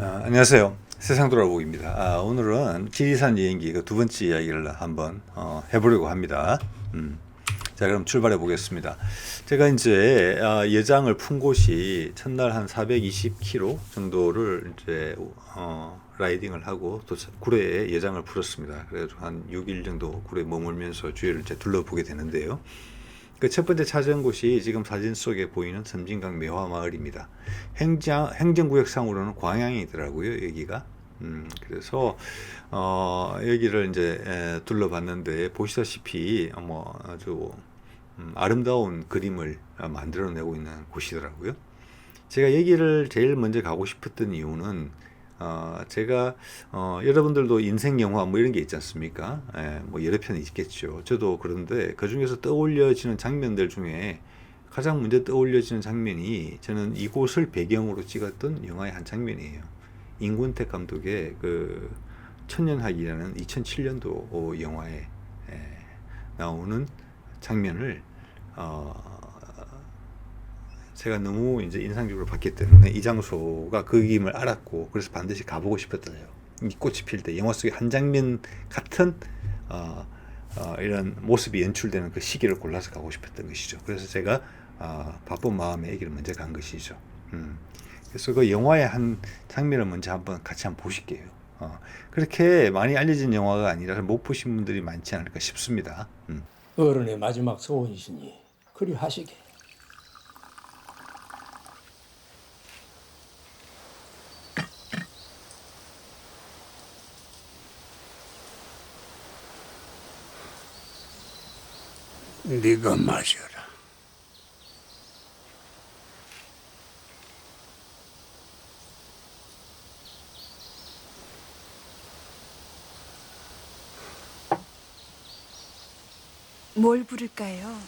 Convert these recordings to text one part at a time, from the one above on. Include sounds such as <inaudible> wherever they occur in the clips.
아, 안녕하세요. 세상 돌아보기입니다. 아, 오늘은 지리산 여행기 그 두 번째 이야기를 한번 어, 해보려고 합니다. 음. 자, 그럼 출발해 보겠습니다. 제가 이제 아, 예장을 푼 곳이 첫날 한 420km 정도를 이제 어, 라이딩을 하고 또 구례에 예장을 풀었습니다. 그래서 한 6일 정도 구례에 머물면서 주위를 이제 둘러보게 되는데요. 그 첫 번째 찾은 곳이 지금 사진 속에 보이는 섬진강 매화 마을입니다. 행정 행정구역상으로는 광양이더라고요 여기가. 음, 그래서 어, 여기를 이제 에, 둘러봤는데 보시다시피 어, 뭐 아주 음, 아름다운 그림을 어, 만들어내고 있는 곳이더라고요. 제가 여기를 제일 먼저 가고 싶었던 이유는 어, 제가 어, 여러분들도 인생 영화 뭐 이런 게 있지 않습니까? 예, 뭐 여러 편이 있겠죠. 저도 그런데 그 중에서 떠올려지는 장면들 중에 가장 먼저 떠올려지는 장면이 저는 이곳을 배경으로 찍었던 영화의 한 장면이에요. 임군택 감독의 그 천년학이라는 2007년도 영화에 예, 나오는 장면을 어, 제가 너무 이제 인상적으로 봤기 때문에 이 장소가 그 김을 알았고 그래서 반드시 가보고 싶었잖아요. 이 꽃이 필 때 영화 속의 한 장면 같은 어, 어, 이런 모습이 연출되는 그 시기를 골라서 가고 싶었던 것이죠. 그래서 제가 어, 바쁜 마음에 여기를 먼저 간 것이죠. 음. 그래서 그 영화의 한 장면을 먼저 한번 같이 한번 보실게요. 어, 그렇게 많이 알려진 영화가 아니라서 못 보신 분들이 많지 않을까 싶습니다. 음. 어른의 마지막 소원이시니 그리 하시게. 네가 마셔라. 뭘 부를까요?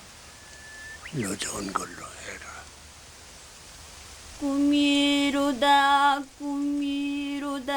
너 좋은 걸로 해라. 꿈이로다 꿈이로다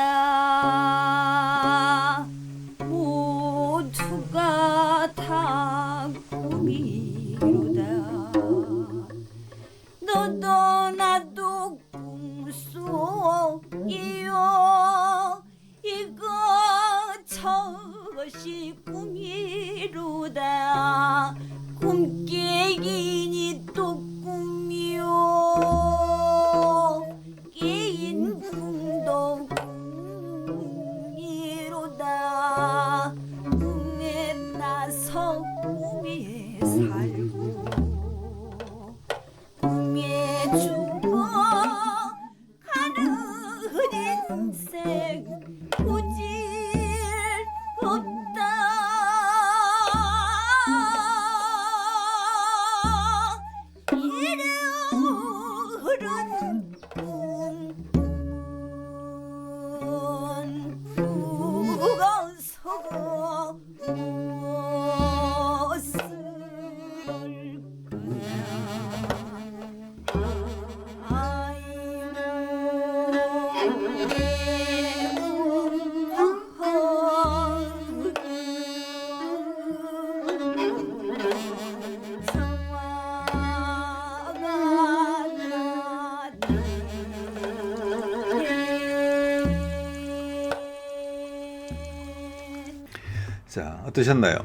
어떠셨나요?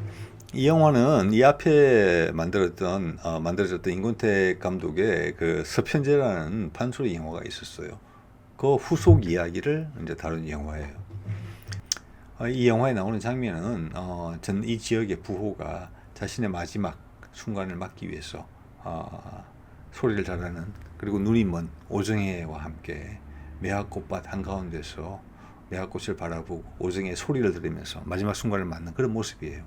이 영화는 이 앞에 만들었던 어, 만들어졌던 임권택 감독의 그 서편제라는 판소리 영화가 있었어요. 그 후속 이야기를 이제 다룬 영화예요. 어, 이 영화에 나오는 장면은 어, 전 이 지역의 부호가 자신의 마지막 순간을 맞기 위해서 어, 소리를 잘하는 그리고 눈이 먼 오정혜와 함께 매화꽃밭 한가운데서 매화꽃을 바라보고 오정혜의 소리를 들으면서 마지막 순간을 맞는 그런 모습이에요.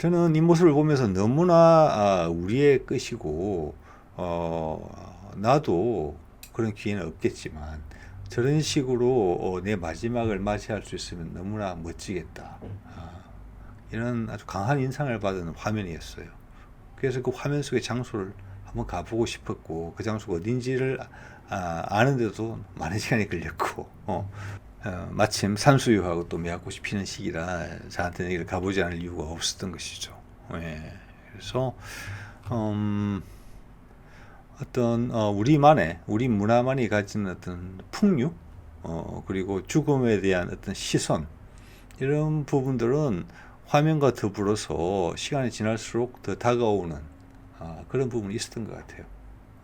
저는 이 모습을 보면서 너무나 아, 우리의 끝이고 어, 나도 그런 기회는 없겠지만 저런 식으로 어, 내 마지막을 맞이할 수 있으면 너무나 멋지겠다. 아, 이런 아주 강한 인상을 받은 화면이었어요. 그래서 그 화면 속의 장소를 한번 가보고 싶었고 그 장소가 어딘지를 아, 아는데도 많은 시간이 걸렸고 어, 어, 마침 산수유하고 또 매화꽃이 피는 시기라 저한테는 여기를 가보지 않을 이유가 없었던 것이죠. 예. 그래서 음, 어떤 어, 우리만의 우리 문화만이 가진 어떤 풍류 어, 그리고 죽음에 대한 어떤 시선 이런 부분들은 화면과 더불어서 시간이 지날수록 더 다가오는 아, 그런 부분이 있었던 것 같아요.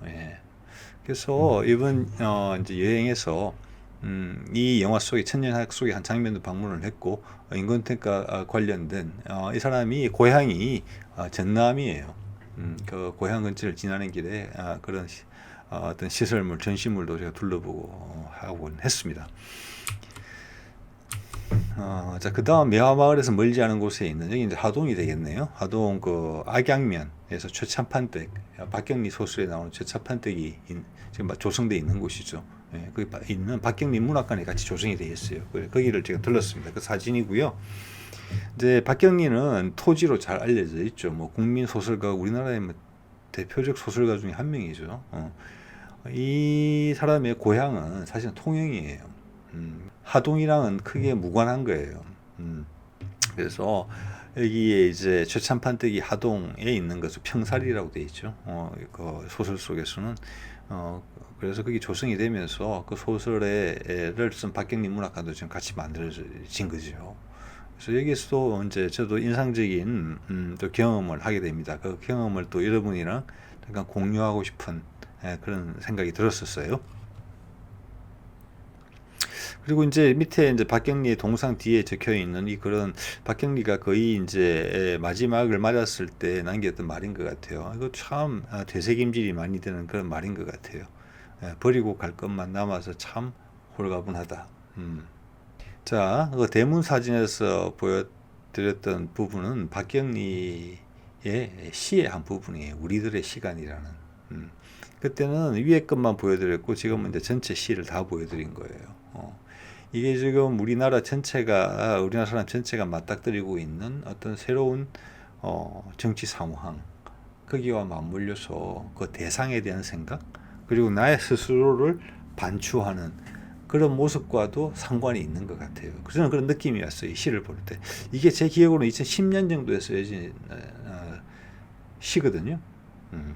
예. 그래서 이번 어, 이제 여행에서 음, 이 영화 속에 천년학 속의 한 장면도 방문을 했고 어, 인권태가 아, 관련된 어, 이 사람이 고향이 어, 전남이에요. 음, 그 고향 근처를 지나는 길에 아, 그런 시, 어, 어떤 시설물, 전시물도 제가 둘러보고 어, 하곤 했습니다. 어, 자, 그 다음 매화마을에서 멀지 않은 곳에 있는 여기 이제 하동이 되겠네요. 하동 그 악양면에서 최참판댁, 박경리 소설에 나오는 최참판댁이 인- 지금 막 조성돼 있는 곳이죠. 예, 거기 바- 있는 박경리 문학관에 같이 조성이 되어 있어요. 그- 거기를 제가 들렀습니다. 그 사진이고요. 이제 박경리는 토지로 잘 알려져 있죠. 뭐 국민 소설가 우리나라의 뭐 대표적 소설가 중에 한 명이죠. 어. 이 사람의 고향은 사실은 통영이에요. 음, 하동이랑은 크게 무관한 거예요. 음, 그래서 여기에 이제 최참판댁이 하동에 있는 것을 평살이라고 돼 있죠. 어, 그 소설 속에서는 어, 그래서 그게 조성이 되면서 그 소설에를 쓴 박경리 문학관도 지금 같이 만들어진 거죠. 그래서 여기서도 이제 저도 인상적인 음, 또 경험을 하게 됩니다. 그 경험을 또 여러분이랑 잠깐 공유하고 싶은 예, 그런 생각이 들었었어요. 그리고 이제 밑에 이제 박경리의 동상 뒤에 적혀 있는 이 그런 박경리가 거의 이제 마지막을 맞았을 때 남겼던 말인 것 같아요. 이거 참 아, 되새김질이 많이 되는 그런 말인 것 같아요. 예, 버리고 갈 것만 남아서 참 홀가분하다. 음. 자, 그 대문 사진에서 보여드렸던 부분은 박경리의 시의 한 부분이에요. 우리들의 시간이라는. 음. 그때는 위에 것만 보여드렸고 지금은 이제 전체 시를 다 보여드린 거예요. 어. 이게 지금 우리나라 전체가 우리나라 사람 전체가 맞닥뜨리고 있는 어떤 새로운 어, 정치 상황 거기와 맞물려서 그 대상에 대한 생각 그리고 나의 스스로를 반추하는 그런 모습과도 상관이 있는 것 같아요. 저는 그런 느낌이 왔어요. 이 시를 볼 때. 이게 제 기억으로는 2010년 정도에 쓰여진 시거든요. 음.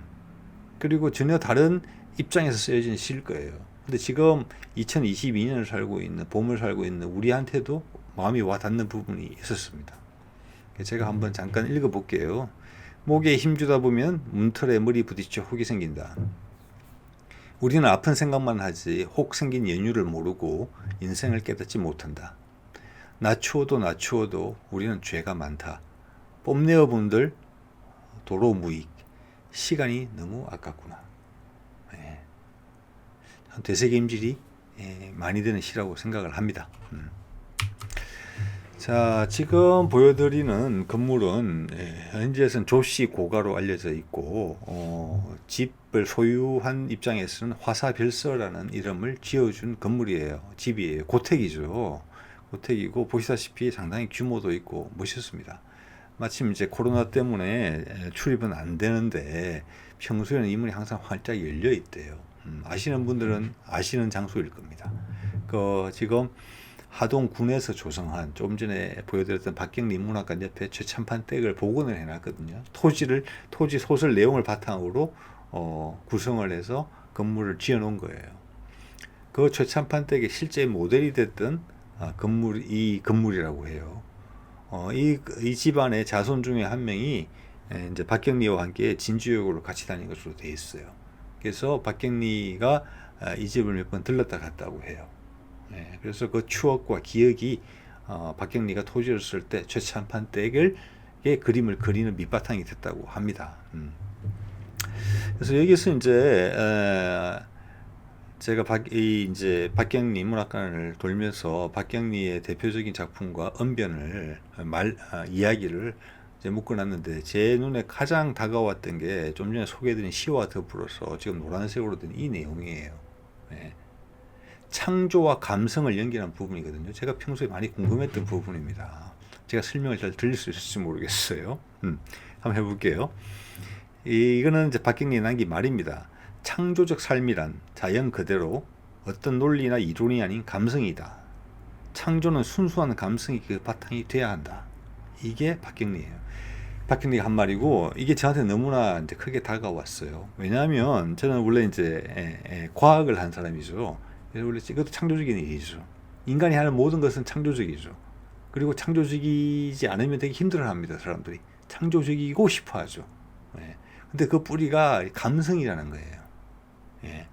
그리고 전혀 다른 입장에서 쓰여진 시일 거예요. 근데 지금 2022년을 살고 있는 봄을 살고 있는 우리한테도 마음이 와 닿는 부분이 있었습니다. 제가 한번 잠깐 읽어 볼게요. 목에 힘주다 보면 문틀에 머리 부딪혀 혹이 생긴다. 우리는 아픈 생각만 하지 혹 생긴 연유를 모르고 인생을 깨닫지 못한다. 낮추어도 낮추어도 우리는 죄가 많다. 뽐내어 분들 도로 무익. 시간이 너무 아깝구나. 예. 되새김질이 예, 많이 되는 시라고 생각을 합니다. 음. 자, 지금 보여드리는 건물은 예, 현지에서는 조씨 고가로 알려져 있고 어, 집을 소유한 입장에서는 화사별서라는 이름을 지어준 건물이에요. 집이에요. 고택이죠. 고택이고 보시다시피 상당히 규모도 있고 멋있습니다. 마침 이제 코로나 때문에 출입은 안 되는데 평소에는 이 문이 항상 활짝 열려 있대요. 음, 아시는 분들은 아시는 장소일 겁니다. 그 지금 하동 군에서 조성한 좀 전에 보여드렸던 박경리 문학관 옆에 최참판 댁을 복원을 해놨거든요. 토지를 토지 소설 내용을 바탕으로 어, 구성을 해서 건물을 지어놓은 거예요. 그 최참판 댁의 실제 모델이 됐던 아, 건물 이 건물이라고 해요. 어, 이, 이 집안의 자손 중에 한 명이 에, 이제 박경리와 함께 진주역으로 같이 다닌 것으로 돼 있어요. 그래서 박경리가 아, 이 집을 몇 번 들렀다 갔다고 해요. 예, 그래서 그 추억과 기억이 어, 박경리가 토지를 쓸 때 최참판 댁을 의 그림을 그리는 밑바탕이 됐다고 합니다. 음. 그래서 여기서 이제 에, 제가 박, 이 이제 박경리 문학관을 돌면서 박경리의 대표적인 작품과 언변을 말 아, 이야기를 묶어놨는데 제 눈에 가장 다가왔던 게 좀 전에 소개해드린 시와 더불어서 지금 노란색으로 된 이 내용이에요. 예. 창조와 감성을 연결한 부분이거든요. 제가 평소에 많이 궁금했던 부분입니다. 제가 설명을 잘 들릴 수 있을지 모르겠어요. 음, 한번 해볼게요. 이, 이거는 이제 박경리 남긴 말입니다. 창조적 삶이란 자연 그대로 어떤 논리나 이론이 아닌 감성이다. 창조는 순수한 감성이 그 바탕이 돼야 한다. 이게 박경리예요. 박경리가 한 말이고 이게 저한테 너무나 이제 크게 다가왔어요. 왜냐하면 저는 원래 이제 에, 에, 과학을 한 사람이죠. 원래 이것도 창조적인 일이죠. 인간이 하는 모든 것은 창조적이죠. 그리고 창조적이지 않으면 되게 힘들어합니다. 사람들이 창조적이고 싶어하죠. 예. 근데 그 뿌리가 감성이라는 거예요. 예.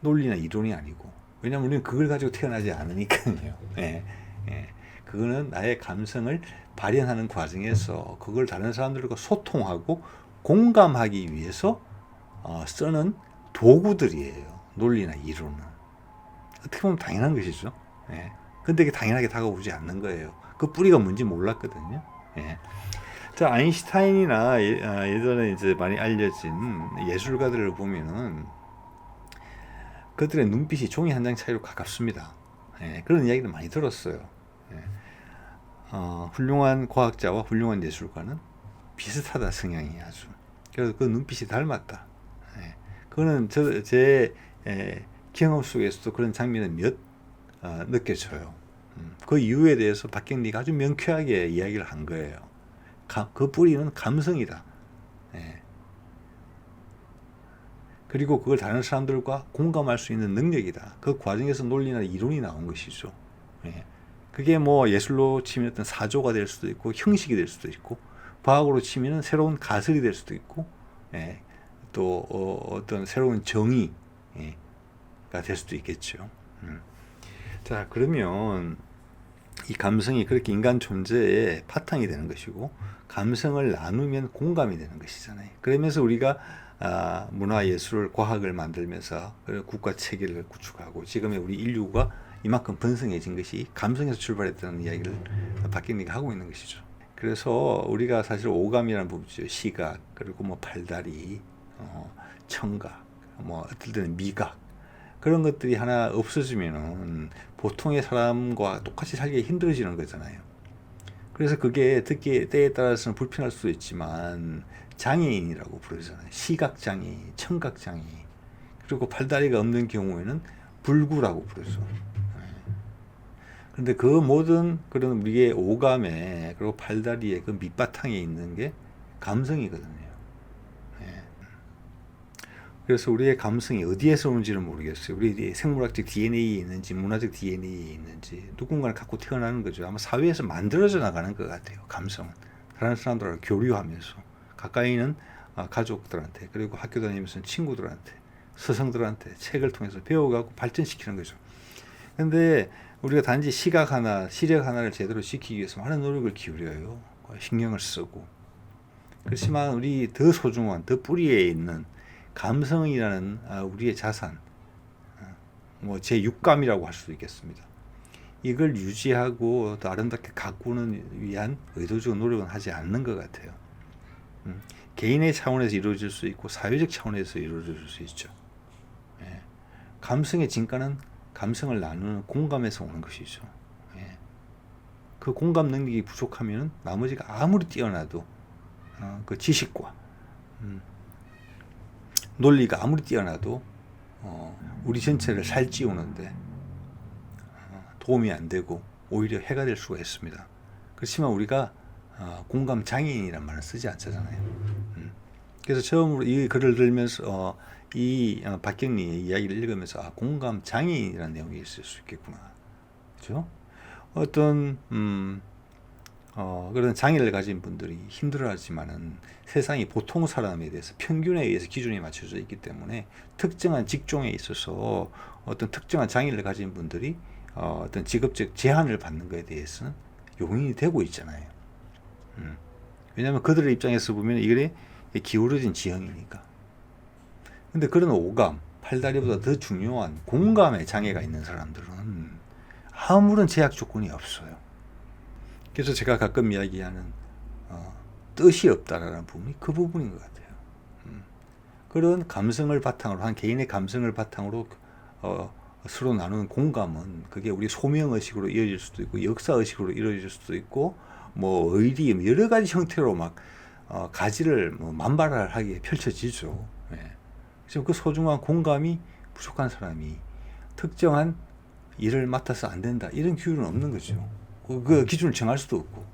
논리나 이론이 아니고 왜냐하면 우리는 그걸 가지고 태어나지 않으니까요. <laughs> 예. 예. 그거는 나의 감성을 발현하는 과정에서 그걸 다른 사람들과 소통하고 공감하기 위해서 어, 쓰는 도구들이에요. 논리나 이론은. 어떻게 보면 당연한 것이죠. 예. 근데 이게 당연하게 다가오지 않는 거예요. 그 뿌리가 뭔지 몰랐거든요. 예. 자, 아인슈타인이나 예, 아, 예전에 이제 많이 알려진 예술가들을 보면은 그들의 눈빛이 종이 한 장 차이로 가깝습니다. 예, 그런 이야기를 많이 들었어요. 예. 어, 훌륭한 과학자와 훌륭한 예술가는 비슷하다 성향이 아주. 그래서 그 눈빛이 닮았다. 예. 그거는 저, 제 예, 경험 속에서도 그런 장면을 몇 어, 느껴져요. 음, 그 이유에 대해서 박경리가 아주 명쾌하게 이야기를 한 거예요. 가, 그 뿌리는 감성이다. 예. 그리고 그걸 다른 사람들과 공감할 수 있는 능력이다. 그 과정에서 논리나 이론이 나온 것이죠. 예. 그게 뭐 예술로 치면 어떤 사조가 될 수도 있고 형식이 될 수도 있고 과학으로 치면 새로운 가설이 될 수도 있고 예. 또 어, 어떤 새로운 정의가 될 수도 있겠죠. 음. 자 그러면 이 감성이 그렇게 인간 존재의 바탕이 되는 것이고 감성을 나누면 공감이 되는 것이잖아요. 그러면서 우리가 아, 문화 예술 과학을 만들면서 그리고 국가 체계를 구축하고 지금의 우리 인류가 이만큼 번성해진 것이 감성에서 출발했다는 이야기를 박경리가 하고 있는 것이죠. 그래서 우리가 사실 오감이라는 부분이죠. 시각 그리고 뭐 팔다리, 어, 청각, 뭐 어떨 때는 미각 그런 것들이 하나 없어지면은 보통의 사람과 똑같이 살기 힘들어지는 거잖아요. 그래서 그게 듣기 때에 따라서는 불편할 수도 있지만 장애인이라고 부르잖아요. 시각 장애인, 청각 장애인. 그리고 팔다리가 없는 경우에는 불구라고 부르죠. 그런데 그 모든 그런 우리의 오감에 그리고 팔다리의 그 밑바탕에 있는 게 감성이거든요. 예. 그래서 우리의 감성이 어디에서 오는지는 모르겠어요. 우리 생물학적 DNA에 있는지 문화적 DNA에 있는지 누군가를 갖고 태어나는 거죠. 아마 사회에서 만들어져 나가는 것 같아요. 감성은 다른 사람들하고 교류하면서 가까이 있는 아, 가족들한테 그리고 학교 다니면서 친구들한테 스승들한테 책을 통해서 배워가고 발전시키는 거죠. 근데 우리가 단지 시각 하나, 시력 하나를 제대로 지키기 위해서 많은 노력을 기울여요. 신경을 쓰고. 그렇지만 우리 더 소중한, 더 뿌리에 있는 감성이라는 아, 우리의 자산, 뭐 제 육감이라고 할 수도 있겠습니다. 이걸 유지하고 더 아름답게 가꾸는 위한 의도적 노력은 하지 않는 것 같아요. 음, 개인의 차원에서 이루어질 수 있고 사회적 차원에서 이루어질 수 있죠. 예. 감성의 진가는 감성을 나누는 공감에서 오는 것이죠. 예. 그 공감 능력이 부족하면 나머지가 아무리 뛰어나도 어, 그 지식과 음, 논리가 아무리 뛰어나도 어, 우리 전체를 살찌우는데 어, 도움이 안 되고 오히려 해가 될 수가 있습니다. 그렇지만 우리가 어, 공감 장애인이란 말을 쓰지 않잖아요. 음. 그래서 처음으로 이 글을 들면서 어, 이 어, 박경리의 이야기를 읽으면서 아, 공감 장애인이라는 내용이 있을 수 있겠구나. 그렇죠? 어떤 음, 어, 그런 장애를 가진 분들이 힘들어하지만은 세상이 보통 사람에 대해서 평균에 의해서 기준이 맞춰져 있기 때문에 특정한 직종에 있어서 어떤 특정한 장애를 가진 분들이 어, 어떤 직업적 제한을 받는 것에 대해서는 용인이 되고 있잖아요. 음. 왜냐하면 그들의 입장에서 보면 이게 기울어진 지형이니까. 근데 그런 오감, 팔다리보다 더 중요한 공감의 장애가 있는 사람들은 아무런 제약 조건이 없어요. 그래서 제가 가끔 이야기하는 어, 뜻이 없다라는 부분이 그 부분인 것 같아요. 음. 그런 감성을 바탕으로 한 개인의 감성을 바탕으로 어, 서로 나누는 공감은 그게 우리 소명 의식으로 이어질 수도 있고 역사 의식으로 이어질 수도 있고 뭐 의리 뭐 여러 가지 형태로 막 어, 가지를 뭐 만발하게 펼쳐지죠. 예. 그래서 그 소중한 공감이 부족한 사람이 특정한 일을 맡아서 안 된다 이런 기준은 없는 거죠. 그, 그 기준을 정할 수도 없고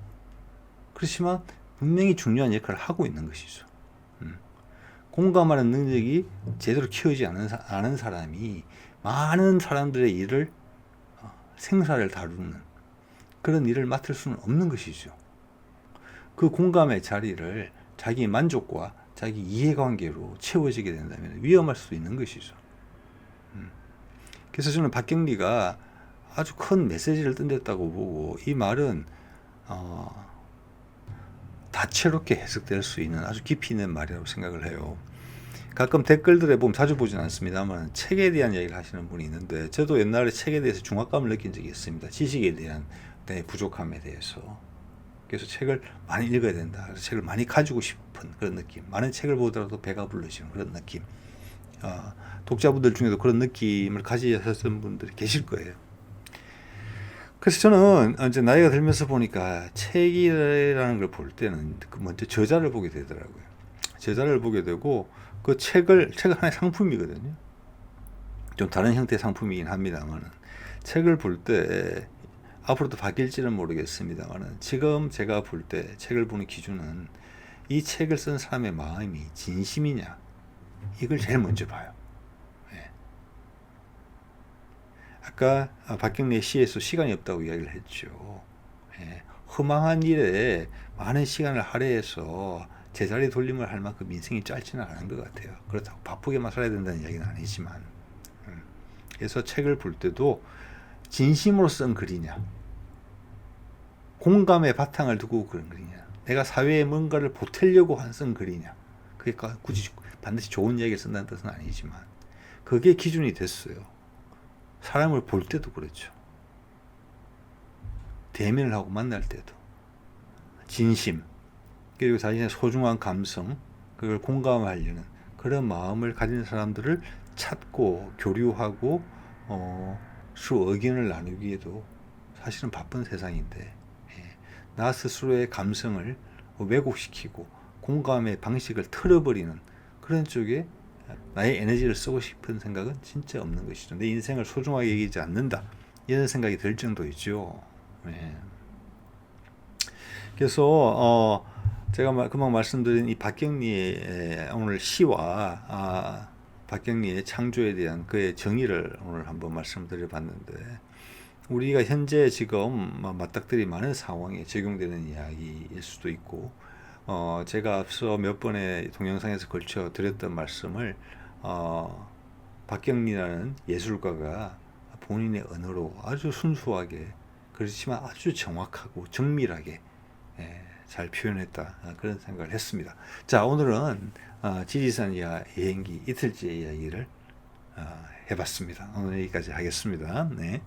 그렇지만 분명히 중요한 역할을 하고 있는 것이죠. 음. 공감하는 능력이 제대로 키우지 않은, 사, 않은 사람이 많은 사람들의 일을 어, 생사를 다루는 그런 일을 맡을 수는 없는 것이죠. 그 공감의 자리를 자기 만족과 자기 이해관계로 채워지게 된다면 위험할 수도 있는 것이죠. 음. 그래서 저는 박경리가 아주 큰 메시지를 던졌다고 보고 이 말은 어, 다채롭게 해석될 수 있는 아주 깊이 있는 말이라고 생각을 해요. 가끔 댓글들에 보면 자주 보진 않습니다만 책에 대한 이야기를 하시는 분이 있는데 저도 옛날에 책에 대해서 중압감을 느낀 적이 있습니다. 지식에 대한 내 부족함에 대해서. 그래서 책을 많이 읽어야 된다. 그래서 책을 많이 가지고 싶은 그런 느낌. 많은 책을 보더라도 배가 불러지는 그런 느낌. 어, 독자분들 중에도 그런 느낌을 가지셨던 분들이 계실 거예요. 그래서 저는 이제 나이가 들면서 보니까 책이라는 걸 볼 때는 그 먼저 저자를 보게 되더라고요. 저자를 보게 되고 그 책을 책은 하나의 상품이거든요. 좀 다른 형태의 상품이긴 합니다만은 책을 볼 때 앞으로도 바뀔지는 모르겠습니다만은 지금 제가 볼 때 책을 보는 기준은 이 책을 쓴 사람의 마음이 진심이냐 이걸 제일 먼저 봐요. 예. 아까 아, 박경래 시에서 시간이 없다고 이야기를 했죠. 예. 허망한 일에 많은 시간을 할애해서 제자리 돌림을 할 만큼 인생이 짧지는 않은 것 같아요. 그렇다고 바쁘게만 살아야 된다는 이야기는 아니지만. 음. 그래서 책을 볼 때도 진심으로 쓴 글이냐, 공감의 바탕을 두고 그런 글이냐, 내가 사회에 뭔가를 보태려고 한 쓴 글이냐, 그게 까- 굳이 반드시 좋은 이야기를 쓴다는 뜻은 아니지만, 그게 기준이 됐어요. 사람을 볼 때도 그렇죠. 대면을 하고 만날 때도. 진심, 그리고 자신의 소중한 감성, 그걸 공감하려는 그런 마음을 가진 사람들을 찾고 교류하고 어, 서로 의견을 나누기에도 사실은 바쁜 세상인데 예, 나 스스로의 감성을 왜곡시키고 공감의 방식을 틀어버리는 그런 쪽에 나의 에너지를 쓰고 싶은 생각은 진짜 없는 것이죠. 내 인생을 소중하게 여기지 않는다 이런 생각이 들 정도이죠. 예. 그래서 어, 제가 마- 금방 말씀드린 이 박경리의 오늘 시와 아, 박경리의 창조에 대한 그의 정의를 오늘 한번 말씀드려 봤는데 우리가 현재 지금 뭐 맞닥뜨리 많은 상황에 적용되는 이야기일 수도 있고 어, 제가 앞서 몇 번의 동영상에서 걸쳐 드렸던 말씀을 어, 박경리라는 예술가가 본인의 언어로 아주 순수하게 그렇지만 아주 정확하고 정밀하게 예, 잘 표현했다 아, 그런 생각을 했습니다. 자 오늘은 어, 지리산 이하 여행기 이틀째 이야기를 어, 해봤습니다. 오늘 여기까지 하겠습니다. 네.